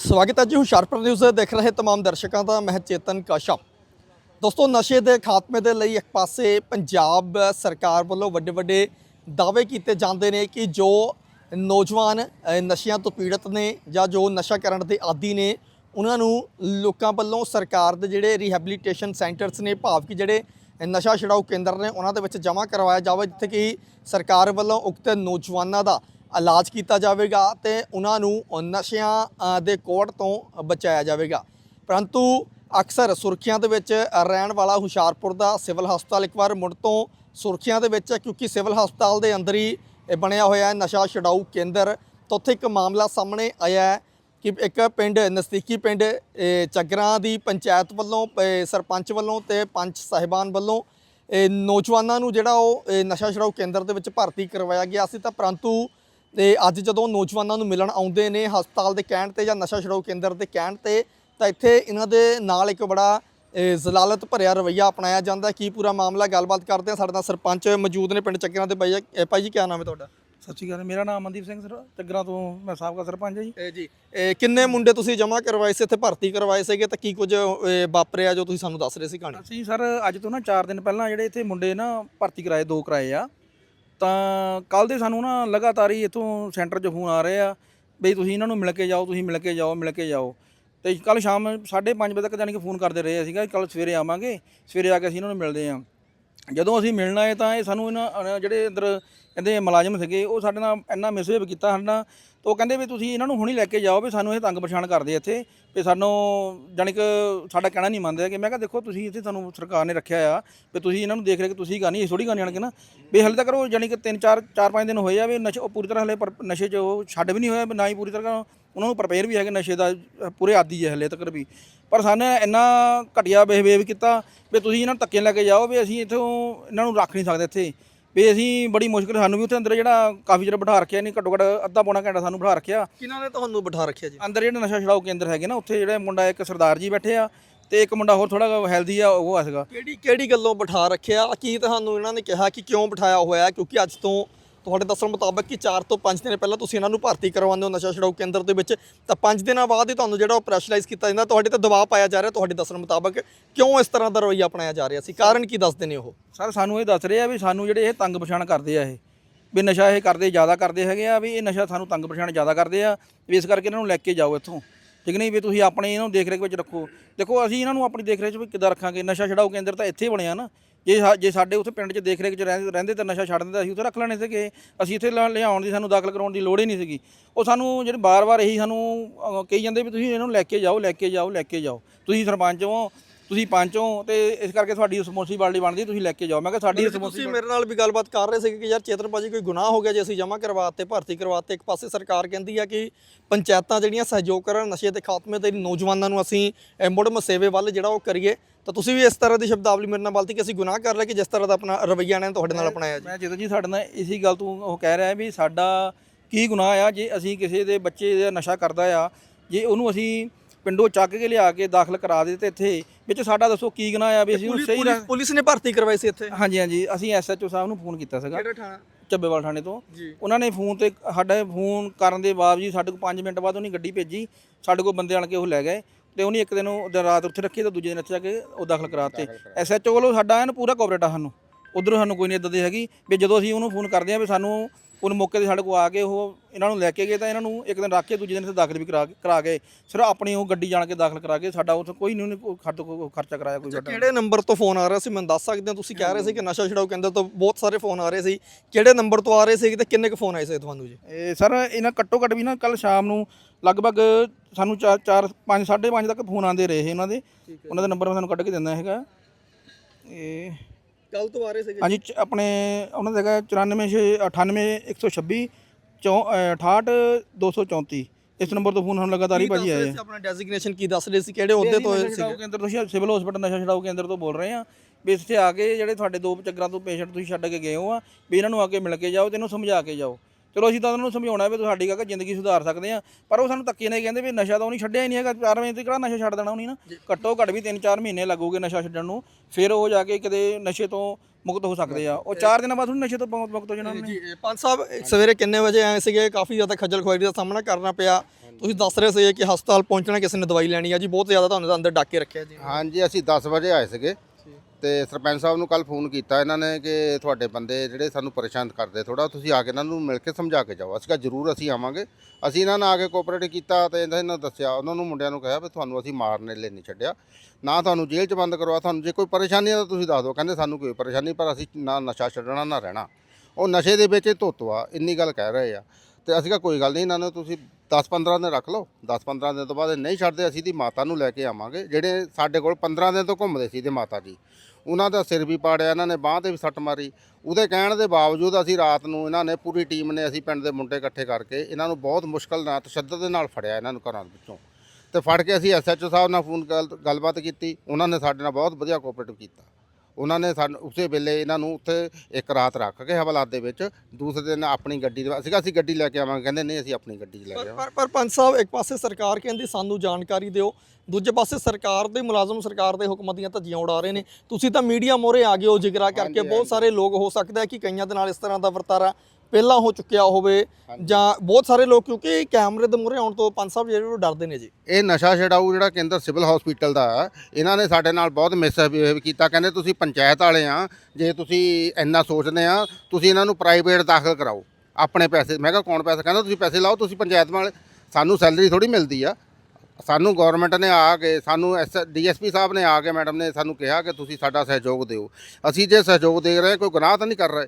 ਸਵਾਗਤ ਹੈ ਜੀ ਹੁਸ਼ਿਆਰਪੁਰ ਨਿਊਜ਼ ਦੇਖ ਰਹੇ तमाम ਦਰਸ਼ਕਾਂ ਦਾ ਮੈਂ ਚੇਤਨ ਕਾਸ਼ਾ ਦੋਸਤੋ ਨਸ਼ੇ ਦੇ ਖਾਤਮੇ ਦੇ ਲਈ ਇੱਕ ਪਾਸੇ ਪੰਜਾਬ ਸਰਕਾਰ ਵੱਲੋਂ ਵੱਡੇ ਵੱਡੇ ਦਾਅਵੇ ਕੀਤੇ ਜਾਂਦੇ ਨੇ ਕਿ ਜੋ ਨੌਜਵਾਨ ਅ, ਨਸ਼ਿਆਂ ਤੋਂ ਪੀੜਤ ਨੇ ਜਾਂ ਜੋ ਨਸ਼ਾ ਕਰਨ ਦੇ ਆਦੀ ਨੇ ਉਹਨਾਂ ਨੂੰ ਲੋਕਾਂ ਵੱਲੋਂ ਸਰਕਾਰ ਦੇ ਜਿਹੜੇ ਰਿਹੈਬਿਲਿਟੇਸ਼ਨ ਸੈਂਟਰਸ ਨੇ ਭਾਵ ਕਿ ਜਿਹੜੇ ਨਸ਼ਾ ਛਡਾਊ ਕੇਂਦਰ ਨੇ ਉਹਨਾਂ ਦੇ ਵਿੱਚ ਜਮ੍ਹਾਂ ਕਰਵਾਇਆ ਜਾਵੇ ਜਿੱਥੇ ਕਿ ਸਰਕਾਰ ਵੱਲੋਂ ਉਕਤ ਨੌਜਵਾਨਾਂ ਦਾ ਇਲਾਜ ਕੀਤਾ ਜਾਵੇਗਾ ਤੇ ਉਹਨਾਂ ਨੂੰ ਨਸ਼ਿਆਂ ਦੇ ਕੋਟ ਤੋਂ ਬਚਾਇਆ ਜਾਵੇਗਾ। ਪਰੰਤੂ ਅਕਸਰ ਸੁਰਖੀਆਂ ਦੇ ਵਿੱਚ ਰਹਿਣ ਵਾਲਾ ਹੁਸ਼ਿਆਰਪੁਰ ਦਾ ਸਿਵਲ ਹਸਪਤਾਲ ਇੱਕ ਵਾਰ ਮੁੜ ਤੋਂ ਸੁਰਖੀਆਂ ਦੇ ਵਿੱਚ ਹੈ ਕਿਉਂਕਿ ਸਿਵਲ ਹਸਪਤਾਲ ਦੇ ਅੰਦਰ ਹੀ ਇਹ ਬਣਿਆ ਹੋਇਆ ਹੈ ਨਸ਼ਾ ਛਡਾਊ ਕੇਂਦਰ। ਤਾਂ ਉੱਥੇ ਇੱਕ ਮਾਮਲਾ ਸਾਹਮਣੇ ਆਇਆ ਹੈ ਕਿ ਇੱਕ ਪਿੰਡ ਨਜ਼ਦੀਕੀ ਪਿੰਡ ਚੱਗਰਾਂ ਦੀ ਪੰਚਾਇਤ ਵੱਲੋਂ ਸਰਪੰਚ ਵੱਲੋਂ ਤੇ ਪੰਚ ਸਾਹਿਬਾਨ ਵੱਲੋਂ ਨੌਜਵਾਨਾਂ ਨੂੰ ਜਿਹੜਾ ਉਹ ਨਸ਼ਾ ਛਡਾਊ ਕੇਂਦਰ ਦੇ ਵਿੱਚ ਭਰਤੀ ਕਰਵਾਇਆ ਗਿਆ ਸੀ। ਤਾਂ ਪਰੰਤੂ ਤੇ ਅੱਜ ਜਦੋਂ ਨੌਜਵਾਨਾਂ ਨੂੰ ਮਿਲਣ ਆਉਂਦੇ ਨੇ ਹਸਪਤਾਲ ਦੇ ਕਹਿਣ ਤੇ ਜਾਂ ਨਸ਼ਾ ਛਡਾਊ ਕੇਂਦਰ ਦੇ ਕਹਿਣ ਤੇ ਤਾਂ ਇੱਥੇ ਇਹਨਾਂ ਦੇ ਨਾਲ ਇੱਕ ਬੜਾ ਜ਼ਲਾਲਤ ਭਰਿਆ ਰਵਈਆ ਅਪਣਾਇਆ ਜਾਂਦਾ ਹੈ। ਕੀ ਪੂਰਾ ਮਾਮਲਾ ਗੱਲਬਾਤ ਕਰਦੇ ਆ ਸਾਡੇ ਨਾਲ ਸਰਪੰਚ ਮੌਜੂਦ ਨੇ ਪਿੰਡ ਚੱਕਰਾਂ ਦੇ ਇਹ ਭਾਈ ਜੀ ਕੀ ਨਾਮ ਹੈ ਤੁਹਾਡਾ? ਸਤਿ ਸ਼੍ਰੀ ਅਕਾਲ ਮੇਰਾ ਨਾਮ ਅਮਨਦੀਪ ਸਿੰਘ ਸਰ ਚੱਗਰਾਂ ਤੋਂ ਮੈਂ ਸਾਬਕਾ ਸਰਪੰਚ ਹਾਂ ਜੀ। ਇਹ ਜੀ ਕਿੰਨੇ ਮੁੰਡੇ ਤੁਸੀਂ ਜਮ੍ਹਾਂ ਕਰਵਾਏ ਸੀ ਇੱਥੇ ਭਰਤੀ ਕਰਵਾਏ ਸੀਗੇ? ਤਾਂ ਕੀ ਕੁਝ ਵਾਪਰਿਆ ਜੋ ਤੁਸੀਂ ਸਾਨੂੰ ਦੱਸ ਰਹੇ ਸੀ ਕਹਾਣੀ? ਅਸੀਂ ਸਰ ਅੱਜ ਤੋਂ ਨਾ 4 ਦਿਨ ਪਹਿਲਾਂ ਜਿਹੜੇ ਇੱਥੇ ਮੁੰਡੇ ਨਾ ਭਰਤੀ ਕਰਾਏ ਦੋ ਕਰਾਏ ਆ। ਤਾਂ ਕੱਲ ਦੇ ਸਾਨੂੰ ਨਾ ਲਗਾਤਾਰ ਹੀ ਇੱਥੋਂ ਸੈਂਟਰ 'ਚ ਫੋਨ ਆ ਰਹੇ ਆ ਬਈ ਤੁਸੀਂ ਇਹਨਾਂ ਨੂੰ ਮਿਲ ਕੇ ਜਾਓ, ਤੁਸੀਂ ਮਿਲ ਕੇ ਜਾਓ, ਮਿਲ ਕੇ ਜਾਓ। ਤੇ ਕੱਲ ਸ਼ਾਮ 5:30 ਵਜੇ ਤੱਕ ਜਾਣੀ ਕਿ ਫੋਨ ਕਰਦੇ ਰਹੇ ਸੀਗਾ ਕੱਲ ਸਵੇਰੇ ਆਵਾਂਗੇ, ਸਵੇਰੇ ਆ ਕੇ ਅਸੀਂ ਇਹਨਾਂ ਨੂੰ ਮਿਲਦੇ ਆ। ਜਦੋਂ ਅਸੀਂ ਮਿਲਣਾ ਹੈ ਤਾਂ ਇਹ ਸਾਨੂੰ ਇਹਨਾਂ ਜਿਹੜੇ ਅੰਦਰ ਕਹਿੰਦੇ ਮੁਲਾਜ਼ਮ ਸੀਗੇ, ਉਹ ਸਾਡੇ ਨਾਲ ਇੰਨਾ ਮਿਸਬਿਹੇਵ ਕੀਤਾ ਸਾਡੇ ਨਾਲ, ਤਾਂ ਉਹ ਕਹਿੰਦੇ ਵੀ ਤੁਸੀਂ ਇਹਨਾਂ ਨੂੰ ਹੁਣੀ ਲੈ ਕੇ ਜਾਓ ਵੀ ਸਾਨੂੰ ਇਹ ਤੰਗ ਪਰੇਸ਼ਾਨ ਕਰਦੇ ਇੱਥੇ, ਵੀ ਸਾਨੂੰ ਜਾਣੀ ਕਿ ਸਾਡਾ ਕਹਿਣਾ ਨਹੀਂ ਮੰਨਦੇ ਕਿ ਮੈਂ ਕਿਹਾ ਦੇਖੋ, ਤੁਸੀਂ ਇੱਥੇ ਸਾਨੂੰ ਸਰਕਾਰ ਨੇ ਰੱਖਿਆ ਆ, ਵੀ ਤੁਸੀਂ ਇਹਨਾਂ ਨੂੰ ਦੇਖ ਰਹੇ ਕਿ ਤੁਸੀਂ ਕਰਨੀ ਇਹ ਥੋੜੀ ਕਰਨੀ ਆਣਗੇ ਨਾ। ਵੀ ਹਲੇ ਤੱਕ ਉਹ ਜਾਣੀ ਕਿ 3 4 4 5 ਦਿਨ ਹੋਏ ਆ ਵੀ ਨਸ਼ੇ, ਉਹ ਪੂਰੀ ਤਰ੍ਹਾਂ ਹਲੇ ਪਰ- ਨਸ਼ੇ 'ਚ ਉਹ ਛੱਡ ਵੀ ਨਹੀਂ ਹੋਇਆ, ਵੀ ਨਾ ਹੀ ਪੂਰੀ ਤਰ੍ਹਾਂ ਉਹਨਾਂ ਨੂੰ ਪ੍ਰਪੇਅਰ ਵੀ ਹੈਗੇ ਨਸ਼ੇ ਦਾ, ਪੂਰੇ ਆਦੀ ਹੈ ਹਲੇ ਤੱਕ ਵੀ। ਪਰ ਸਾਨੂੰ ਇੰਨਾ ਘਟੀਆ ਬਿਹੇਵ ਕੀਤਾ ਵੀ ਤੁਸੀਂ ਇਹਨਾਂ ਨੂੰ ਧੱਕੇ ਲੈ ਕੇ ਜਾਓ ਵੀ ਅਸੀਂ ਇੱਥੋਂ ਇਹਨਾਂ ਨੂੰ ਰੱਖ ਨਹੀਂ ਸਕਦੇ ਇੱਥੇ। ਵੀ ਅਸੀਂ ਬੜੀ ਮੁਸ਼ਕਿਲ ਸਾਨੂੰ ਵੀ ਉੱਥੇ ਅੰਦਰ ਜਿਹੜਾ ਕਾਫੀ ਚਿਰ ਬਿਠਾ ਰੱਖਿਆ ਨਹੀਂ ਘੱਟੋ ਘੱਟ ਅੱਧਾ ਪੌਣਾ ਘੰਟਾ ਸਾਨੂੰ ਬਿਠਾ ਰੱਖਿਆ। ਕਿਹਨਾਂ ਨੇ ਤੁਹਾਨੂੰ ਬਿਠਾ ਰੱਖਿਆ ਜੀ? ਅੰਦਰ ਜਿਹੜਾ ਨਸ਼ਾ ਛਡਾਊ ਕੇਂਦਰ ਹੈਗੇ ਨਾ ਉੱਥੇ ਜਿਹੜਾ ਮੁੰਡਾ ਇੱਕ ਸਰਦਾਰ ਜੀ ਬੈਠੇ ਆ ਤੇ ਇੱਕ ਮੁੰਡਾ ਹੋਰ ਥੋੜਾ ਹੈਲਦੀ ਆ ਉਹ ਆ ਸੀਗਾ। ਕਿਹੜੀ ਕਿਹੜੀ ਗੱਲੋਂ ਬਿਠਾ ਰੱਖਿਆ? ਕੀ ਤੁਹਾਨੂੰ ਇਹਨਾਂ ਨੇ ਕਿਹਾ ਕਿ ਕਿਉਂ ਬਿਠਾਇਆ ਹੋਇਆ? ਕਿਉਂਕਿ ਅੱਜ ਤੋਂ ਤੁਹਾਡੇ ਦੱਸਣ ਮੁਤਾਬਕ ਕਿ 4 ਤੋਂ 5 ਦਿਨ ਪਹਿਲਾਂ ਤੁਸੀਂ ਇਹਨਾਂ ਨੂੰ ਭਰਤੀ ਕਰਵਾਉਂਦੇ ਹੋ ਨਸ਼ਾ ਛਡਾਊ ਕੇਂਦਰ ਦੇ ਵਿੱਚ, ਤਾਂ 5 ਦਿਨਾਂ ਬਾਅਦ ਹੀ ਤੁਹਾਨੂੰ ਜਿਹੜਾ ਉਹ ਪ੍ਰੈਸ਼ਰਾਈਜ਼ ਕੀਤਾ ਜਾਂਦਾ। ਤੁਹਾਡੇ ਤੇ ਦਬਾਅ ਪਾਇਆ ਜਾ ਰਿਹਾ ਤੁਹਾਡੇ ਦੱਸਣ ਮੁਤਾਬਕ। ਕਿਉਂ ਇਸ ਤਰ੍ਹਾਂ ਦਾ ਰਵੱਈਆ ਅਪਣਾਇਆ ਜਾ ਰਿਹਾ ਸੀ? ਕਾਰਨ ਕੀ ਦੱਸਦੇ ਨੇ ਉਹ? ਸਰ, ਸਾਨੂੰ ਇਹ ਦੱਸ ਰਹੇ ਆ ਵੀ ਸਾਨੂੰ ਜਿਹੜੇ ਇਹ ਤੰਗ ਪਛਾਣ ਕਰਦੇ ਆ ਇਹ, ਵੀ ਨਸ਼ਾ ਇਹ ਕਰਦੇ, ਜ਼ਿਆਦਾ ਕਰਦੇ ਹੈਗੇ ਆ, ਵੀ ਇਹ ਨਸ਼ਾ ਸਾਨੂੰ ਤੰਗ ਪਛਾਣ ਜ਼ਿਆਦਾ ਕਰਦੇ ਆ, ਵੀ ਇਸ ਕਰਕੇ ਇਹਨਾਂ ਨੂੰ ਲੈ ਕੇ ਜਾਓ ਇੱਥੋਂ। ਠੀਕ ਨਹੀਂ? ਵੀ ਤੁਸੀਂ ਆਪਣੇ ਇਹਨਾਂ ਨੂੰ ਦੇਖ ਰੇਖ ਵਿੱਚ ਰੱਖੋ। ਦੇਖੋ, ਅਸੀਂ ਇਹਨਾਂ ਨੂੰ ਆਪਣੀ ਦੇਖ ਰੇਖ ਵਿੱਚ ਕਿੱਦਾਂ ਰੱਖਾਂਗੇ? ਨਸ਼ਾ ਛਡਾਊ ਕੇਂਦਰ ਤਾਂ ਇੱਥੇ ਹੀ ਬਣਿਆ ਨਾ। ਜੇ ਸਾ- ਜੇ ਸਾਡੇ ਉੱਥੇ ਪਿੰਡ 'ਚ ਦੇਖ ਰੇਖ 'ਚ ਰਹਿੰਦੇ ਰਹਿੰਦੇ ਤਾਂ ਨਸ਼ਾ ਛੱਡ ਦਿੰਦੇ ਅਸੀਂ ਉੱਥੇ ਰੱਖ ਲੈਣੇ ਸੀਗੇ। ਅਸੀਂ ਇੱਥੇ ਲਿਆ- ਲਿਆਉਣ ਦੀ ਸਾਨੂੰ ਦਾਖਲ ਕਰਾਉਣ ਦੀ ਲੋੜ ਹੀ ਨਹੀਂ ਸੀਗੀ। ਉਹ ਸਾਨੂੰ ਜਿਹੜੇ ਬਾਰ-ਬਾਰ ਇਹੀ ਸਾਨੂੰ ਅਹ, ਕਹੀ ਜਾਂਦੇ ਵੀ ਤੁਸੀਂ ਇਹਨੂੰ ਲੈ ਕੇ ਜਾਓ ਲੈ ਕੇ ਜਾਓ ਲੈ ਕੇ ਜਾਓ। ਤੁਸੀਂ ਸਰਪੰਚ ਹੋ ਤੁਸੀਂ ਪੰਚ ਤੇ ਇਸ ਕਰਕੇ ਤੁਹਾਡੀ ਰਿਸਪੌਂਸਿਬਿਲਟੀ ਬਣਦੀ ਤੁਸੀਂ ਲੈ ਕੇ ਜਾਓ। ਮੈਂ ਕਿਹਾ ਸਾਡੀ ਤੁਸੀਂ ਰਿਸਪੌਂਸਿਬਿਲਟੀ ਮੇਰੇ ਨਾਲ ਵੀ ਗੱਲਬਾਤ ਕਰ ਰਹੇ ਸੀ ਕਿ ਯਾਰ ਚੇਤਨ ਭਾਜੀ ਕੋਈ ਗੁਨਾਹ ਹੋ ਗਿਆ ਜੇ ਅਸੀਂ ਜਮ੍ਹਾਂ ਕਰਵਾਤੇ ਭਰਤੀ ਕਰਵਾਤੇ ਇੱਕ ਪਾਸੇ ਸਰਕਾਰ ਕਹਿੰਦੀ ਆ ਕਿ ਪੰਚਾਇਤਾਂ ਜਿਹੜੀਆਂ ਸਹਿਯੋਗ ਕਰਨ ਨਸ਼ੇ ਦੇ ਖਾਤਮੇ ਤੇ ਨੌਜਵਾਨਾਂ ਨੂੰ ਅਸੀਂ ਅਹ, ਮੁੜਮ ਸੇਵੇ ਵੱਲ ਜਿਹੜਾ ਉਹ ਕਰੀਏ ਤਾਂ ਤੁਸੀਂ ਵੀ ਇਸ ਤਰ੍ਹਾਂ ਦੀ ਸ਼ਬਦਾਵਲੀ ਮੇਰੇ ਨਾਲ ਬਲਤੀ ਕਿ ਅਸੀਂ ਗੁਨਾਹ ਕਰ ਰਹੇ ਕਿ ਜਿਸ ਤਰ੍ਹਾਂ ਦਾ ਆਪਣਾ ਰਵੱਈਆ ਨੇ ਤੁਹਾਡੇ ਨਾਲ ਅਪਣਾਇਆ ਜੀ? ਮੈਂ ਜਦੋਂ ਜੀ ਸਾਡੇ ਨਾਲ ਇਸੀ ਗੱਲ ਤੋਂ ਉਹ ਕਹਿ ਰਿਹਾ ਵੀ ਸਾਡਾ ਕੀ ਗੁਨਾਹ ਆ ਜੇ ਅਸੀਂ ਕਿਸੇ ਦੇ ਬੱਚੇ ਦਾ ਨਸ਼ਾ ਕਰਦਾ ਆ ਜੇ ਉਹਨੂੰ ਅਸੀਂ ਪਿੰਡੋਂ ਚੱਕ ਕੇ ਲਿਆ ਕੇ ਦਾਖਲ ਕਰਾ ਦੇ ਤੇ ਇੱਥੇ ਵਿੱਚ ਸਾਡਾ ਦੱਸੋ ਕੀ ਗੁਨਾਹ ਆ ਵੀ ਅਸੀਂ ਉਹਨੂੰ ਸਹੀ ਪੁਲਿਸ ਨੇ ਭਰਤੀ ਕਰਵਾਈ ਸੀ ਇੱਥੇ? ਹਾਂਜੀ ਹਾਂਜੀ ਅਸੀਂ ਐਸਐਚਓ ਸਾਹਿਬ ਨੂੰ ਫੋਨ ਕੀਤਾ ਸੀਗਾ। ਕਿਹੜਾ ਥਾਣਾ? ਚੱਬੇਵਾਲ ਥਾਣੇ ਤੋਂ। ਜੀ। ਉਹਨਾਂ ਨੇ ਫੋਨ ਤੇ ਸਾਡਾ ਫੋਨ ਕਰਨ ਦੇ ਬਾਵਜੂਦ ਸਾਡੇ ਕੋਲ 5 ਮਿੰਟ ਬਾਅਦ ਉਹਨੇ ਗੱਡੀ ਭੇਜੀ। ਸਾਡੇ ਕੋਲ ਬੰਦੇ ਆਣ ਕੇ ਉਹ ਲੈ ਗਏ ਤੇ ਉਹਨੇ ਇੱਕ ਦਿਨ ਉਹ ਰਾਤ ਉੱਥੇ ਰੱਖੀ ਤੇ ਦੂਜੇ ਦਿਨ ਇੱਥੇ ਜਾ ਕੇ ਉਹ ਦਾਖਲ ਕਰਾਤੇ ਐਸਐਚਓ ਵੱਲੋਂ ਸਾਡਾ ਐਨ ਪੂਰਾ ਕੋਆਪਰੇਟ ਆ ਸਾਨੂੰ। ਉਧਰੋਂ ਸਾਨੂੰ ਕੋਈ ਨਹੀਂ ਇਦਾਂ ਦੀ ਹੈਗੀ ਵੀ ਜਦੋਂ ਅਸੀਂ ਉਹਨੂੰ ਫੋਨ ਕਰਦੇ ਆ ਵੀ ਸਾਨੂੰ ਉਹਨ ਮੌਕੇ ਤੇ ਸਾਡੇ ਕੋਲ ਆ ਕੇ ਉਹ ਇਹਨਾਂ ਨੂੰ ਲੈ ਕੇ ਗਏ ਤਾਂ ਇਹਨਾਂ ਨੂੰ ਇੱਕ ਦਿਨ ਰੱਖ ਕੇ ਦੂਜੇ ਦਿਨ ਇੱਥੇ ਦਾਖਲ ਵੀ ਕਰਾ ਕੇ ਕਰਾ ਗਏ। ਸਿਰਫ ਆਪਣੀ ਉਹ ਗੱਡੀ ਜਾਣ ਕੇ ਦਾਖਲ ਕਰਾ ਕੇ ਸਾਡਾ ਉੱਥੇ ਕੋਈ ਨਹੀਂ ਉਹਨੇ ਖਰਚ ਖਰਚਾ ਕਰਾਇਆ ਕੋਈ ਸਾਡਾ ਕਿਹੜੇ ਨੰਬਰ ਤੋਂ ਫੋਨ ਆ ਰਿਹਾ ਸੀ? ਮੈਨੂੰ ਦੱਸ ਸਕਦੇ ਹੋ ਤੁਸੀਂ? ਕਹਿ ਰਹੇ ਸੀ ਕਿ ਨਸ਼ਾ ਛਡਾਊ ਕੇਂਦਰ ਤੋਂ ਬਹੁਤ ਸਾਰੇ ਫੋਨ ਆ ਰਹੇ ਸੀ। ਕਿਹੜੇ ਨੰਬਰ ਤੋਂ ਆ ਰਹੇ ਸੀ ਤੇ ਕਿੰਨੇ ਕੁ ਫੋਨ ਆਏ ਸੀ ਤੁਹਾਨੂੰ ਜੀ? ਇਹ ਸਰ ਇਹਨਾਂ ਘੱਟੋ ਘੱਟ ਵੀ ਨਾ ਕੱਲ ਸ਼ਾਮ ਨੂੰ ਲਗਭਗ ਸਾਨੂੰ 4 4 5 5:30 ਤੱਕ ਫੋਨ ਆਉਂਦੇ ਰਹੇ ਉਹਨਾਂ ਦੇ। ਉਹਨਾਂ ਦਾ ਨੰਬਰ ਮੈਂ ਤੁਹਾਨੂੰ ਕੱਢ ਕੇ ਦਿੰਦਾ ਹੈਗਾ। ਇਹ ਕੱਲ ਤੋਂ ਆ ਰਹੇ ਸੀਗੇ? ਹਾਂਜੀ ਚ- ਆਪਣੇ ਉਹਨਾਂ ਦਾ ਹੈਗਾ 94 98 126 68 234 ਇਸ ਨੰਬਰ ਤੋਂ ਫੋਨ ਸਾਨੂੰ ਲਗਾਤਾਰ ਹੀ ਭਾਜੀ ਆਏ ਆ। ਆਪਣਾ ਡੈਜ਼ਿਗਨੇਸ਼ਨ ਕੀ ਦੱਸ ਰਹੇ ਸੀ? ਕਿਹੜੇ ਅਹੁਦੇ ਤੋਂ ਹੋਏ ਛਡਾਊ ਸੀ ਕੇਂਦਰ ਤੋਂ ਅਸੀਂ ਸਿਵਲ ਹਸਪੀਟਲ ਨਸ਼ਾ ਛਡਾਊ ਕੇਂਦਰ ਤੋਂ ਬੋਲ ਰਹੇ ਆ। ਵੀ ਇੱਥੇ ਆ ਕੇ ਜਿਹੜੇ ਤੁਹਾਡੇ ਦੋ ਚੱਕਰਾਂ ਤੋਂ ਪੇਸ਼ੈਂਟ ਤੁਸੀਂ ਛੱਡ ਕੇ ਗਏ ਹੋ ਆ ਵੀ ਇਹਨਾਂ ਨੂੰ ਆ ਕੇ ਮਿਲ ਕੇ ਜਾਓ ਤੇ ਇਹਨੂੰ ਸਮਝਾ ਕੇ ਜਾਓ। ਚਲੋ ਅਸੀਂ ਤਾਂ ਉਹਨਾਂ ਨੂੰ ਸਮਝਾਉਣਾ ਵੀ ਤੁਹਾਡੀ ਕਾਕਾ ਜ਼ਿੰਦਗੀ ਸੁਧਾਰ ਸਕਦੇ ਆ ਪਰ ਉਹ ਸਾਨੂੰ ਧੱਕੇ ਨਾਲ ਕਹਿੰਦੇ ਵੀ ਨਸ਼ਾ ਤਾਂ ਉਹਨੇ ਛੱਡਿਆ ਹੀ ਨਹੀਂ ਹੈਗਾ 4 ਵਜੇ ਤੱਕ ਕਿਹੜਾ ਨਸ਼ਾ ਛੱਡ ਦੇਣਾ ਉਹਨੇ ਨਾ? ਘੱਟੋ ਘੱਟ ਵੀ 3-4 ਮਹੀਨੇ ਲੱਗੂਗੇ ਨਸ਼ਾ ਛੱਡਣ ਨੂੰ ਫਿਰ ਉਹ ਜਾ ਕੇ ਕਿਤੇ ਨਸ਼ੇ ਤੋਂ ਮੁਕਤ ਹੋ ਸਕਦੇ ਆ। ਉਹ 4 ਦਿਨਾਂ ਬਾਅਦ ਉਹਨੂੰ ਨਸ਼ੇ ਤੋਂ ਮੁ- ਮੁਕਤ ਹੋ ਜਾਣਾ ਉਹਨੇ। ਜੀ ਪੰਜ ਸਾਹਿਬ ਸਵੇਰੇ ਕਿੰਨੇ ਵਜੇ ਆਏ ਸੀਗੇ? ਕਾਫੀ ਜ਼ਿਆਦਾ ਖੱਜਲ ਖੁਆਰੀ ਦਾ ਸਾਹਮਣਾ ਕਰਨਾ ਪਿਆ। ਤੁਸੀਂ ਦੱਸ ਰਹੇ ਸੀ ਕਿ ਹਸਪਤਾਲ ਪਹੁੰਚਣਾ ਕਿਸੇ ਨੇ ਦਵਾਈ ਲੈਣੀ ਆ ਜੀ ਬਹੁਤ ਜ਼ਿਆਦਾ ਤੁਹਾਨੂੰ ਅੰਦਰ ਡੱਕ ਕੇ ਰੱਖਿਆ ਜੀ। ਹਾਂਜੀ ਅਸੀਂ 10 ਵਜੇ ਆਏ ਸੀਗੇ। ਤੇ ਸਰਪੰਚ ਸਾਹਿਬ ਨੂੰ ਕੱਲ ਫੋਨ ਕੀਤਾ ਇਹਨਾਂ ਨੇ ਕਿ ਤੁਹਾਡੇ ਬੰਦੇ ਜਿਹੜੇ ਸਾਨੂੰ ਪਰੇਸ਼ਾਨ ਕਰਦੇ ਥੋੜਾ ਤੁਸੀਂ ਆ ਕੇ ਇਹਨਾਂ ਨੂੰ ਮਿਲ ਕੇ ਸਮਝਾ ਕੇ ਜਾਓ। ਅਸੀਂ ਕਿਹਾ, ਜ਼ਰੂਰ ਅਸੀਂ ਆਵਾਂਗੇ। ਅਸੀਂ ਇਹਨਾਂ ਨਾਲ ਆ ਕੇ ਕੋਆਪਰੇਟ ਕੀਤਾ ਤੇ ਇਹਨਾਂ ਨੇ ਦੱਸਿਆ, ਉਹਨਾਂ ਨੂੰ ਮੁੰਡਿਆਂ ਨੂੰ ਕਿਹਾ ਵੀ ਤੁਹਾਨੂੰ ਅਸੀਂ ਮਾਰਨੇ ਲਈ ਨਹੀਂ ਛੱਡਿਆ। ਨਾ ਤੁਹਾਨੂੰ ਜੇਲ੍ਹ 'ਚ ਬੰਦ ਕਰਵਾ, ਤੁਹਾਨੂੰ ਜੇ ਕੋਈ ਪਰੇਸ਼ਾਨੀ ਆ ਤਾਂ ਤੁਸੀਂ ਦੱਸ ਦਿਓ। ਕਹਿੰਦੇ, ਸਾਨੂੰ ਕੋਈ ਪਰੇਸ਼ਾਨੀ, ਪਰ ਅਸੀਂ ਨਾ ਨਸ਼ਾ ਛੱਡਣਾ, ਨਾ ਰਹਿਣਾ। ਉਹ ਨਸ਼ੇ ਦੇ ਵਿੱਚ ਧੋਤਵਾ ਇੰਨੀ ਗੱਲ ਕਹਿ ਰਹੇ ਆ। ਤੇ ਅਸੀਂ ਕਿਹਾ, ਕੋਈ ਗੱਲ ਨਹੀਂ, ਇਹਨਾਂ ਨੂੰ ਤੁਸੀਂ 10-15 ਦਿਨ ਰੱਖ ਲਓ। 10-15 ਦਿਨ ਤੋਂ ਬਾਅਦ ਇਹ ਨਹੀਂ ਛੱਡਦੇ, ਅਸੀਂ ਦੀ ਮਾਤਾ ਨੂੰ ਲੈ ਕੇ ਆਵਾਂਗੇ, ਜਿਹੜੇ ਸਾਡੇ ਕੋਲ 15 ਦਿਨ ਤੋਂ ਘੁੰਮਦੇ ਸੀ ਤੇ ਮਾਤਾ ਜੀ। ਉਹਨਾਂ ਦਾ ਸਿਰ ਵੀ ਪਾੜਿਆ, ਇਹਨਾਂ ਨੇ ਬਾਹ ਤੇ ਵੀ ਸੱਟ ਮਾਰੀ। ਉਹਦੇ ਕਹਿਣ ਦੇ ਬਾਵਜੂਦ ਅਸੀਂ ਰਾਤ ਨੂੰ ਇਹਨਾਂ ਨੇ, ਪੂਰੀ ਟੀਮ ਨੇ ਅਸੀਂ ਪਿੰਡ ਦੇ ਮੁੰਡੇ ਇਕੱਠੇ ਕਰਕੇ ਇਹਨਾਂ ਨੂੰ ਬਹੁਤ ਮੁਸ਼ਕਲ ਨਾਲ, ਤਸ਼ੱਦਦ ਦੇ ਨਾਲ ਫੜਿਆ ਇਹਨਾਂ ਨੂੰ ਘਰਾਂ ਦੇ ਵਿੱਚੋਂ। ਤੇ ਫੜ ਕੇ ਅਸੀਂ ਐਸਐਚਓ ਸਾਹਿਬ ਨਾਲ ਫੋਨ ਗੱਲ, ਗੱਲਬਾਤ ਕੀਤੀ, ਉਹਨਾਂ ਨੇ ਸਾਡੇ ਨਾਲ ਬਹੁਤ ਵਧੀਆ ਕੋਆਪਰੇਟ ਕੀਤਾ। ਉਹਨਾਂ ਨੇ ਸਾਨੂੰ ਉਸੇ ਵੇਲੇ ਇਹਨਾਂ ਨੂੰ ਉੱਥੇ ਇੱਕ ਰਾਤ ਰੱਖ ਕੇ ਹਵਾਲਾਤ ਦੇ ਵਿੱਚ ਦੂਸਰੇ ਦਿਨ ਆਪਣੀ ਗੱਡੀ ਦੇ ਕਿਹਾ ਅਸੀਂ ਗੱਡੀ ਲੈ ਕੇ ਆਵਾਂਗੇ ਕਹਿੰਦੇ ਨਹੀਂ ਅਸੀਂ ਆਪਣੀ ਗੱਡੀ 'ਚ ਲੈ ਕੇ ਪਰ ਪਰ ਪਰ ਪੰਜ ਸਾਹਿਬ ਇੱਕ ਪਾਸੇ ਸਰਕਾਰ ਕਹਿੰਦੀ ਸਾਨੂੰ ਜਾਣਕਾਰੀ ਦਿਓ ਦੂਜੇ ਪਾਸੇ ਸਰਕਾਰ ਦੇ ਮੁਲਾਜ਼ਮ ਸਰਕਾਰ ਦੇ ਹੁਕਮਾਂ ਦੀਆਂ ਧੱਜੀਆਂ ਉਡਾ ਰਹੇ ਨੇ। ਤੁਸੀਂ ਤਾਂ ਮੀਡੀਆ ਮੋਰੇ ਆ ਗਏ ਹੋ ਜਿਗਰਾ ਕਰਕੇ ਬਹੁਤ ਸਾਰੇ ਲੋਕ ਹੋ ਸਕਦਾ ਕਿ ਕਈਆਂ ਦੇ ਨਾਲ ਇਸ ਤਰ੍ਹਾਂ ਦਾ ਵਰਤਾਰਾ ਪਹਿਲਾਂ ਹੋ ਚੁੱਕਿਆ ਹੋਵੇ ਜਾਂ ਬਹੁਤ ਸਾਰੇ ਲੋਕ ਕਿਉਂਕਿ ਕੈਮਰੇ ਦੇ ਮੂਹਰੇ ਆਉਣ ਤੋਂ ਪੰਜ ਸਾਹਿਬ ਜਿਹੜੇ ਉਹ ਡਰਦੇ ਨੇ ਜੀ। ਇਹ ਨਸ਼ਾ ਛਡਾਊ ਜਿਹੜਾ ਕੇਂਦਰ ਸਿਵਲ ਹਸਪੀਟਲ ਦਾ ਇਹਨਾਂ ਨੇ ਸਾਡੇ ਨਾਲ ਬਹੁਤ ਮਿਸਬਿਹੇਵ ਕੀਤਾ। ਕਹਿੰਦੇ ਤੁਸੀਂ ਪੰਚਾਇਤ ਵਾਲੇ ਆ ਜੇ ਤੁਸੀਂ ਇੰਨਾ ਸੋਚਦੇ ਆ ਤੁਸੀਂ ਇਹਨਾਂ ਨੂੰ ਪ੍ਰਾਈਵੇਟ ਦਾਖਲ ਕਰਾਓ ਆਪਣੇ ਪੈਸੇ। ਮੈਂ ਕਿਹਾ ਕੌਣ ਪੈਸੇ? ਕਹਿੰਦਾ ਤੁਸੀਂ ਪੈਸੇ ਲਾਓ ਤੁਸੀਂ ਪੰਚਾਇਤ ਵਾਲੇ। ਸਾਨੂੰ ਸੈਲਰੀ ਥੋੜੀ ਮਿਲਦੀ ਆ। ਸਾਨੂੰ ਗਵਰਨਮੈਂਟ ਨੇ ਆ ਕੇ ਸਾਨੂੰ ਐਸ ਡੀਐਸਪੀ ਸਾਹਿਬ ਨੇ ਆ ਕੇ ਮੈਡਮ ਨੇ ਸਾਨੂੰ ਕਿਹਾ ਕਿ ਤੁਸੀਂ ਸਾਡਾ ਸਹਿਯੋਗ ਦਿਓ। ਅਸੀਂ ਜੇ ਸਹਿਯੋਗ ਦੇ ਰਹੇ ਕੋਈ ਗੁਨਾਹ ਤਾਂ ਨਹੀਂ ਕਰ ਰਹੇ?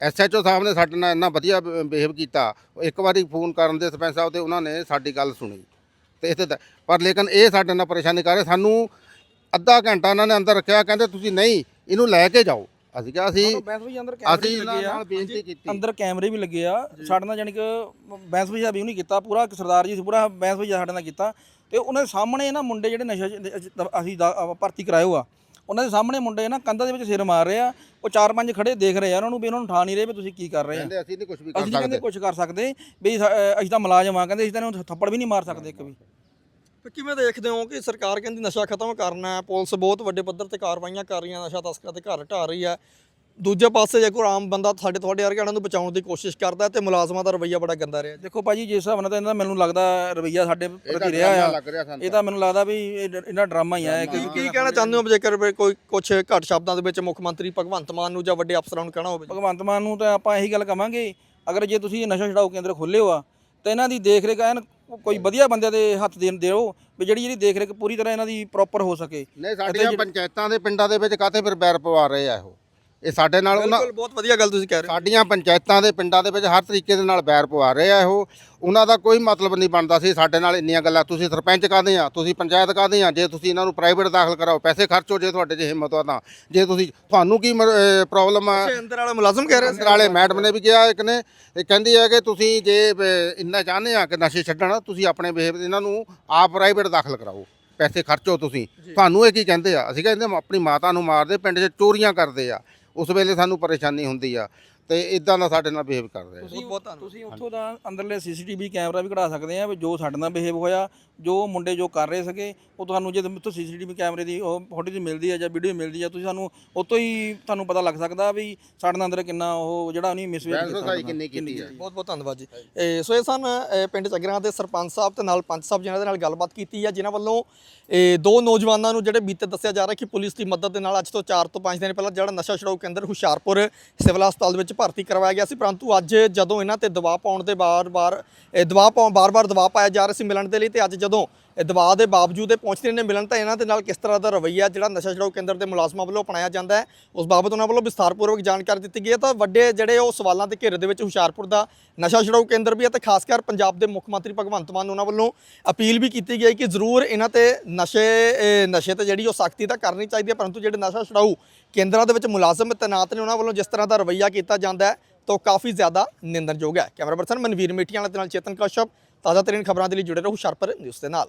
ਐਸਐਚਓ ਸਾਹਿਬ ਨੇ ਸਾਡੇ ਨਾਲ ਇੰਨਾ ਵਧੀਆ ਬਿਹੇਵ ਕੀਤਾ। ਇੱਕ ਵਾਰੀ ਫੋਨ ਕਰਨ ਦੇ ਸਰਪੰਚ ਸਾਹਿਬ ਤੇ ਉਹਨਾਂ ਨੇ ਸਾਡੀ ਗੱਲ ਸੁਣੀ। ਤੇ ਇੱਥੇ ਪਰ ਲੇਕਿਨ ਇਹ ਸਾਡੇ ਨਾਲ ਪਰੇਸ਼ਾਨੀ ਕਰ ਰਹੇ। ਸਾਨੂੰ ਅੱਧਾ ਘੰਟਾ ਇਹਨਾਂ ਨੇ ਅੰਦਰ ਰੱਖਿਆ ਕਹਿੰਦੇ ਤੁਸੀਂ ਨਹੀਂ ਇਹਨੂੰ ਲੈ ਕੇ ਜਾਓ। ਅਸੀਂ ਕਿਹਾ ਅਸੀਂ ਕੈਮਰੇ ਅਸੀਂ ਇਹਨਾਂ ਨਾਲ ਬੇਨਤੀ ਕੀਤੀ। ਅੰਦਰ ਕੈਮਰੇ ਵੀ ਲੱਗੇ ਆ। ਸਾਡੇ ਨਾਲ ਜਾਨੀ ਕਿ ਬੈਂਸ ਵੀ ਵੀ ਨਹੀਂ ਕੀਤਾ ਪੂਰਾ ਸਰਦਾਰ ਜੀ ਸੀ ਪੂਰਾ ਬੈਂਸ ਵੀ ਸਾਡੇ ਨਾਲ ਕੀਤਾ। ਤੇ ਉਹਨਾਂ ਦੇ ਸਾਹਮਣੇ ਨਾ ਮੁੰਡੇ ਜਿਹੜੇ ਨਸ਼ਾ ਅਸੀਂ ਭਰਤੀ ਕਰਾਇਓ ਆ। ਉਹਨਾਂ ਦੇ ਸਾਹਮਣੇ ਮੁੰਡੇ ਨਾ ਕੰਧਾਂ ਦੇ ਵਿੱਚ ਸਿਰ ਮਾਰ ਰਹੇ ਆ ਉਹ ਚਾਰ ਪੰਜ ਖੜੇ ਦੇਖ ਰਹੇ ਆ ਉਹਨਾਂ ਨੂੰ ਵੀ ਉਹਨਾਂ ਨੂੰ ਠਾ ਨਹੀਂ ਰਹੇ ਵੀ ਤੁਸੀਂ ਕੀ ਕਰ ਰਹੇ ਆ। ਕਹਿੰਦੇ ਅਸੀਂ ਨਹੀਂ ਕੁਝ ਵੀ ਕਰ ਅਸੀਂ ਨਹੀਂ ਕਹਿੰਦੇ ਸਕਦੇ। ਕੁਝ ਕਰ ਸਕਦੇ ਵੀ ਸਾ- ਅਸੀਂ ਤਾਂ ਮੁਲਾਜ਼ਮ ਆ ਕਹਿੰਦੇ ਅਸੀਂ ਤਾਂ ਇਹਨੂੰ ਥੱਪੜ ਵੀ ਨਹੀਂ ਮਾਰ ਸਕਦੇ ਇੱਕ ਵੀ। ਫਿਰ ਕਿਵੇਂ ਦੇਖਦੇ ਹੋ ਕਿ ਸਰਕਾਰ ਕਹਿੰਦੀ ਨਸ਼ਾ ਖਤਮ ਕਰਨਾ ਹੈ ਪੁਲਿਸ ਬਹੁਤ ਵੱਡੇ ਪੱਧਰ ਤੇ ਕਾਰਵਾਈਆਂ ਕਰ ਰਹੀਆਂ ਨਸ਼ਾ ਤਸਕਰਾਂ ਤੇ ਘਰ ਢਾ ਰਹੀ ਹੈ ਦੂਜੇ ਪਾਸੇ ਜੇ ਕੋਈ ਆਮ ਬੰਦਾ ਸਾਡੇ ਤੁਹਾਡੇ ਵਰਗਿਆਂ ਨੂੰ ਬਚਾਉਣ ਦੀ ਕੋਸ਼ਿਸ਼ ਕਰਦਾ ਤੇ ਮੁਲਾਜ਼ਮਾਂ ਦਾ ਰਵੱਈਆ ਬੜਾ ਗੰਦਾ ਰਿਹਾ। ਦੇਖੋ ਭਾਜੀ ਜਿਸ ਹਿਸਾਬ ਨਾਲ ਤਾਂ ਇਹਨਾਂ ਦਾ ਮੈਨੂੰ ਲੱਗਦਾ ਰਵਈਆ ਸਾਡੇ ਪ੍ਰਤੀ ਰਿਹਾ ਆ। ਇਹ ਤਾਂ। ਮੈਨੂੰ ਲੱਗਦਾ ਵੀ ਇਹਨਾਂ ਡਰਾਮਾ ਹੀ ਆ। ਕਿ ਕੀ ਕੀ ਕਹਿਣਾ ਚਾਹੁੰਦੇ ਹੋ ਜੇਕਰ ਕੋਈ ਕੁਝ ਘੱਟ ਸ਼ਬਦਾਂ ਦੇ ਵਿੱਚ ਮੁੱਖ ਮੰਤਰੀ ਭਗਵੰਤ ਮਾਨ ਨੂੰ ਜਾਂ ਵੱਡੇ ਅਫਸਰਾਂ ਨੂੰ ਕਹਿਣਾ ਹੋਵੇ? ਭਗਵੰਤ ਮਾਨ ਨੂੰ ਤਾਂ ਆਪਾਂ ਇਹੀ ਗੱਲ ਕਵਾਂਗੇ ਅਗਰ ਜੇ ਤੁਸੀਂ ਇਹ ਨਸ਼ਾ ਛਡਾਓ ਕੇਂਦਰ ਖੋਲ੍ਹੇ ਹੋ ਆ ਤਾਂ ਇਹਨਾਂ ਦੀ ਦੇਖ ਰੇਖ ਐਨ ਕੋਈ ਵਧੀਆ ਬੰਦਿਆਂ ਦੇ ਹੱਥ ਦੇ ਦਿਓ ਵੀ ਜਿਹੜੀ ਜਿਹੜੀ ਦੇਖ ਰੇਖ ਪੂਰੀ ਤਰ੍ਹਾਂ ਇਹਨਾਂ ਦੀ ਪ੍ਰੋਪਰ ਹੋ ਸਕੇ। ਨਹੀਂ ਸਾਡੀਆਂ ਪੰਚਾਇਤਾਂ ਦੇ ਪਿੰਡਾਂ ਦੇ ਵਿੱਚ ਕਾਤੇ ਫਿਰ ਬੈਰ ਪਵਾ ਰਹੇ ਆ ਇਹੋ? ਇਹ ਸਾਡੇ ਨਾਲ ਉਹਨਾਂ ਬਿਲਕੁਲ ਬਹੁਤ ਵਧੀਆ ਗੱਲ ਤੁਸੀਂ ਕਹਿ ਰਹੇ ਹੋ। ਸਾਡੀਆਂ ਪੰਚਾਇਤਾਂ ਦੇ ਪਿੰਡਾਂ ਦੇ ਵਿੱਚ ਹਰ ਤਰੀਕੇ ਦੇ ਨਾਲ ਬੈਰ ਪਵਾ ਰਹੇ ਆ ਇਹੋ। ਉਹਨਾਂ ਦਾ ਕੋਈ ਮਤਲਬ ਨਹੀਂ ਬਣਦਾ ਸੀ ਸਾਡੇ ਨਾਲ ਇੰਨੀਆਂ ਗੱਲਾਂ। ਤੁਸੀਂ ਸਰਪੰਚ ਕਾਹਦੇ ਆ? ਤੁਸੀਂ ਪੰਚਾਇਤ ਕਾਹਦੇ ਆ? ਜੇ ਤੁਸੀਂ ਇਹਨਾਂ ਨੂੰ ਪ੍ਰਾਈਵੇਟ ਦਾਖਲ ਕਰਾਓ ਪੈਸੇ ਖਰਚੋ ਜੇ ਤੁਹਾਡੇ 'ਚ ਹਿੰਮਤ ਆ ਤਾਂ। ਜੇ ਤੁਸੀਂ ਤੁਹਾਨੂੰ ਕੀ ਪ੍ਰੋਬਲਮ ਆ? ਅੰਦਰ ਵਾਲੇ ਮੁਲਾਜ਼ਮ ਕਹਿ ਰਹੇ ਸੀ ਅੰਦਰ ਵਾਲੇ ਮੈਡਮ ਨੇ ਵੀ ਕਿਹਾ ਇੱਕ ਨੇ ਇਹ ਕਹਿੰਦੀ ਹੈ ਕਿ ਤੁਸੀਂ ਜੇ ਇੰਨਾ ਚਾਹੁੰਦੇ ਆ ਕਿ ਨਸ਼ੇ ਛੱਡਣ ਤੁਸੀਂ ਆਪਣੇ ਬਿਹੇਵ ਇਹਨਾਂ ਨੂੰ ਆਪ ਪ੍ਰਾਈਵੇਟ ਦਾਖਲ ਕਰਾਓ। ਪੈਸੇ ਖਰਚੋ ਤੁਸੀਂ। ਤੁਹਾਨੂੰ ਇਹ ਕੀ ਕਹਿੰਦੇ ਆ? ਅਸੀਂ ਕਹਿੰਦੇ ਆਪਣੀ ਮਾਤਾ ਨੂੰ ਮਾਰਦੇ ਪਿੰਡ 'ਚ ਚੋਰੀਆਂ ਕਰਦੇ ਆ। ਉਸ ਵੇਲੇ ਸਾਨੂੰ ਪਰੇਸ਼ਾਨੀ ਹੁੰਦੀ ਆ। ਤੇ ਇਦਾਂ ਦਾ ਸਾਡੇ ਨਾਲ ਬਿਹੇਵ ਕਰਦੇ ਆ ਬਹੁਤ ਬਹੁਤ ਧੰਨਵਾਦ। ਤੁਸੀਂ ਉੱਥੋਂ ਦਾ ਅੰਦਰਲੇ ਸੀਸੀਟੀਵੀ ਕੈਮਰਾ ਵੀ ਕਢਾ ਸਕਦੇ ਆ ਵੀ ਜੋ ਸਾਡੇ ਨਾਲ ਬਿਹੇਵ ਹੋਇਆ ਜੋ ਮੁੰਡੇ ਜੋ ਕਰ ਰਹੇ ਸੀਗੇ ਉਹ ਤੁਹਾਨੂੰ ਜੇ ਉੱਥੋਂ ਸੀਸੀਟੀਵੀ ਕੈਮਰੇ ਦੀ ਉਹ ਫੋਟੋ ਦੀ ਮਿਲਦੀ ਹੈ ਜਾਂ ਵੀਡੀਓ ਮਿਲਦੀ ਹੈ ਤੁਸੀਂ ਸਾਨੂੰ ਉਤੋਂ ਹੀ ਤੁਹਾਨੂੰ ਪਤਾ ਲੱਗ ਸਕਦਾ ਵੀ ਸਾਡੇ ਨਾਲ ਅੰਦਰ ਕਿੰਨਾ ਉਹ ਜਿਹੜਾ ਬੈਂਸ ਕੀਤਾ ਸੋਸਾਈ ਕਿੰਨੀ ਕੀਤੀ ਆ। ਬਹੁਤ ਬਹੁਤ ਧੰਨਵਾਦ ਜੀ। ਇਹ ਸੋ ਇਹ ਸਨ ਇਹ ਪਿੰਡ ਚੱਗਰਾਂ ਦੇ ਸਰਪੰਚ ਸਾਹਿਬ ਤੇ ਨਾਲ ਪੰਚ ਸਾਹਿਬ ਜਿਨ੍ਹਾਂ ਦੇ ਨਾਲ ਗੱਲਬਾਤ ਕੀਤੀ ਹੈ ਜਿਨ੍ਹਾਂ ਵੱਲੋਂ ਇਹ ਦੋ ਨੌਜਵਾਨਾਂ ਨੂੰ ਜਿਹੜੇ ਬੀਤੇ ਦੱਸਿਆ ਜਾ ਰਿਹਾ ਕਿ ਪੁਲਿਸ ਦੀ ਮਦਦ ਦੇ ਨਾਲ ਅੱਜ ਤੋਂ 4 ਤੋਂ 5 ਦਿਨ ਪਹਿਲਾਂ ਜਿਹੜਾ ਨਸ਼ਾ ਛੁਡਾਊ ਕੇਂਦਰ ਹੁਸ਼ਿਆਰਪੁਰ ਸਿਵਲ ਹਸਪਤਾਲ ਦੇ ਵਿੱਚ ਭਰਤੀ ਕਰਵਾਇਆ ਗਿਆ ਸੀ, ਪਰੰਤੂ ਅੱਜ ਜਦੋਂ ਇਹਨਾਂ ਤੇ ਦਬਾਅ ਪਾਉਣ ਦੇ ਬਾਰ-ਬਾਰ, ਇਹ ਦਬਾਅ ਪਾਉਣ, ਬਾਰ-ਬਾਰ ਦਬਾਅ ਪਾਇਆ ਜਾ ਰਿਹਾ ਸੀ ਮਿਲਣ ਦੇ ਲਈ ਤੇ ਅੱਜ ਜਦੋਂ ਦਬਾਅ ਦੇ ਬਾਵਜੂਦ ਇਹ ਪਹੁੰਚਦੇ ਨੇ ਮਿਲਣ ਤਾਂ ਇਹਨਾਂ ਦੇ ਨਾਲ ਕਿਸ ਤਰ੍ਹਾਂ ਦਾ ਰਵੱਈਆ ਜਿਹੜਾ ਨਸ਼ਾ ਛੁਡਾਊ ਕੇਂਦਰ ਦੇ ਮੁਲਾਜ਼ਮਾਂ ਵੱਲੋਂ ਅਪਣਾਇਆ ਜਾਂਦਾ ਹੈ, ਉਸ ਬਾਬਤ ਉਹਨਾਂ ਵੱਲੋਂ ਵਿਸਥਾਰਪੂਰਵਕ ਜਾਣਕਾਰੀ ਦਿੱਤੀ ਗਈ ਹੈ। ਤਾਂ ਵੱਡੇ ਜਿਹੜੇ ਉਹ ਸਵਾਲਾਂ ਦੇ ਘੇਰੇ ਦੇ ਵਿੱਚ ਹੁਸ਼ਿਆਰਪੁਰ ਦਾ ਨਸ਼ਾ ਛੁਡਾਊ ਕੇਂਦਰ ਵੀ ਹੈ ਤੇ ਖਾਸ ਕਰ ਪੰਜਾਬ ਦੇ ਮੁੱਖ ਮੰਤਰੀ ਭਗਵੰਤ ਮਾਨ ਉਹਨਾਂ ਵੱਲੋਂ ਅਪੀਲ ਵੀ ਕੀਤੀ ਗਈ ਹੈ ਕਿ ਜ਼ਰੂਰ ਇਹਨਾਂ ਤੇ ਨਸ਼ੇ ਨਸ਼ੇ ਤੇ ਜਿਹੜੀ ਉਹ ਸਖਤੀ ਤਾਂ ਕਰਨੀ ਚਾਹੀਦੀ ਹੈ, ਪਰੰਤੂ ਜਿਹੜੇ ਨਸ਼ਾ ਛੁਡਾਊ ਕੇਂਦਰਾਂ ਦੇ ਵਿੱਚ ਮੁਲਾਜ਼ਮ ਤੈਨਾਤ ਨੇ ਉਹਨਾਂ ਵੱਲੋਂ ਜਿਸ ਤਰ੍ਹਾਂ ਦਾ ਰਵੱਈਆ ਕੀਤਾ ਜਾਂਦਾ ਹੈ, ਤਾਂ ਉਹ ਕਾਫੀ ਜ਼ਿਆਦਾ ਨਿੰਦਣਯੋਗ ਹੈ। ਕੈਮਰਾ ਪਰਸਨ ਮਨਵੀਰ ਮੀਠੀਆਂ ਦੇ ਨਾਲ ਚੇਤਨ ਕਸ਼ਪ, ਤਾਜ਼ਾ ਤਰੀਨ ਖਬਰਾਂ ਦੇ ਲਈ ਜੁੜੇ ਰਹੋ ਹੁਸ਼ਿਆਰਪੁਰ ਨਿਊਜ਼ ਦੇ ਨਾਲ।